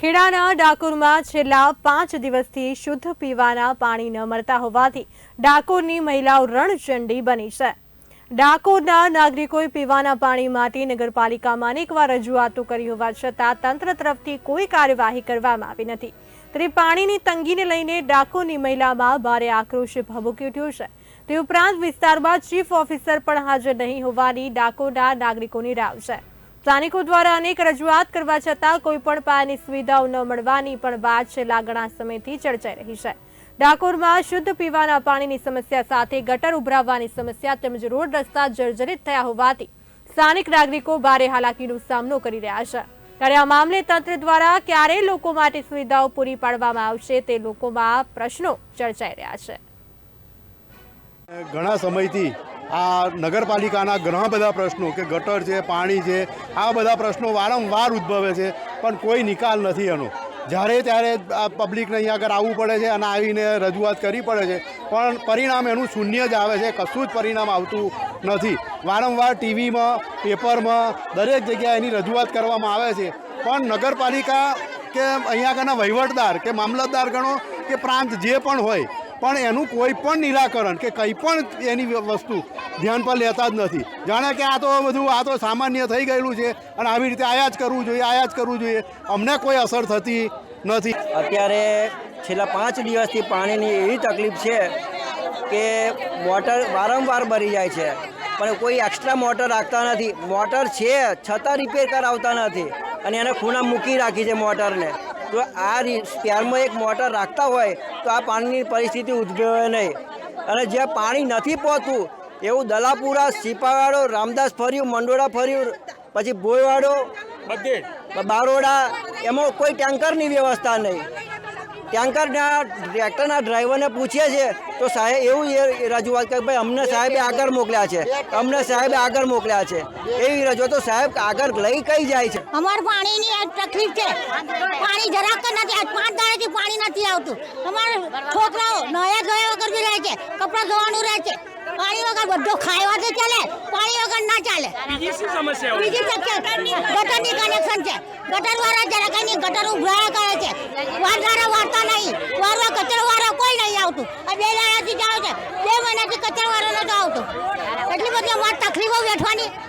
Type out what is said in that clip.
ખેડાના ડાકોરમાં છેલ્લા પાંચ દિવસથી શુદ્ધ પીવાના પાણી ન મળતા હોવાથી ડાકોરની મહિલાઓ રણચંડી બની છે. ડાકોરના નાગરિકોએ પીવાના પાણી માટે નગરપાલિકામાં અનેકવાર રજૂઆતો કરી હોવા છતાં તંત્ર તરફથી કોઈ કાર્યવાહી કરવામાં આવી નથી. ત્યારે પાણીની તંગીને લઈને ડાકોરની મહિલામાં ભારે આક્રોશ ભભૂકી ઉઠ્યો છે. તે ઉપરાંત વિસ્તારમાં ચીફ ઓફિસર પણ હાજર નહીં હોવાની ડાકોરના નાગરિકોની રાવ છે. સ્થાનિકો દ્વારા અનેક રજૂઆત કરવા છતાં કોઈ પણ પાયાની સુવિધાઓ ન મળવાની પણ વાત છેલ્લા ઘણા સમયથી ચર્ચાઈ રહી છે. ડાકોરમાં શુદ્ધ પીવાના પાણીની સમસ્યા સાથે ગટર ઉભરાવવાની સમસ્યા તેમજ રોડ રસ્તા જર્જરિત થયા હોવાથી સ્થાનિક નાગરિકો ભારે હાલાકીનો સામનો કરી રહ્યા છે. ત્યારે આ મામલે તંત્ર દ્વારા ક્યારે લોકો માટે સુવિધાઓ પૂરી પાડવામાં આવશે તે લોકોમાં પ્રશ્નો ચર્ચાઈ રહ્યા છે. ઘણા સમયથી આ નગરપાલિકાના ઘણા બધા પ્રશ્નો કે ગટર છે, પાણી છે, આ બધા પ્રશ્નો વારંવાર ઉદ્ભવે છે, પણ કોઈ નિકાલ નથી એનો. જ્યારે ત્યારે પબ્લિકને અહીંયા આગળ આવવું પડે છે અને આવીને રજૂઆત કરવી પડે છે, પણ પરિણામ એનું શૂન્ય જ આવે છે, કશું જ પરિણામ આવતું નથી. વારંવાર ટીવીમાં, પેપરમાં, દરેક જગ્યાએ એની રજૂઆત કરવામાં આવે છે. પણ નગરપાલિકા કે અહીંયા આગળના વહીવટદાર કે મામલતદાર ગણો કે પ્રાંત જે પણ હોય પણ એનું કોઈ પણ નિરાકરણ કે કંઈ પણ એની વસ્તુ ધ્યાન પર લેતા જ નથી. જાણે કે આ તો બધું, આ તો સામાન્ય થઈ ગયેલું છે અને આવી રીતે આયા જ કરવું જોઈએ, આયા જ કરવું જોઈએ. અમને કોઈ અસર થતી નથી. અત્યારે છેલ્લા પાંચ દિવસથી પાણીની એવી તકલીફ છે કે મોટર વારંવાર ભરી જાય છે. પણ કોઈ એક્સ્ટ્રા મોટર રાખતા નથી. મોટર છે, છતાં રિપેર કરાવતા નથી. અને એને ખૂણા મૂકી રાખી છે મોટરને. તો આ સ્પેરમાં એક મોટર રાખતા હોય તો આ પાણીની પરિસ્થિતિ ઉદ્ભવે નહીં. અને જ્યાં પાણી નથી પહોંચતું એવું દલાપુરા સિપાવાડો રામદાસ ફર્યું મંડોળા ફર્યું પછી ભોયવાડો બધે. બારોડા એમાં કોઈ ટેન્કરની વ્યવસ્થા નહીં. ટેન્કરના ટ્રેક્ટરના ડ્રાઈવરને પૂછીએ છીએ તો સાહેબ એવું એ રજૂઆત કે ભાઈ અમને સાહેબે આગળ મોકલ્યા છે અમને સાહેબે આગળ મોકલ્યા છે. એવી રજૂઆત તો સાહેબ આગળ લઈ કઈ જાય છે? અમારે પાણીની તકલીફ છે. પાણી જરાક નથી પાંચ દાડાથી પાણી નથી આવતું. અમારે છોકરાઓ નયા ધોયા વગર બી રહે છે કપડાં ધોવાનું રહે છે. પાણી વગર બધો ખાવા તો ચાલે પાણી વગર ના ચાલે. બીજી શું સમસ્યા બીજી ગટરની કનેક્શન છે. ગટર વાળા જરાક ગટર ઉભરાયા કરે છે. આવતું. અને બે દાડાથી જ આવે છે. બે મહિનાથી કચરાવાળો નથી આવતો. એટલી બધી અમારે તકલીફો વેઠવાની.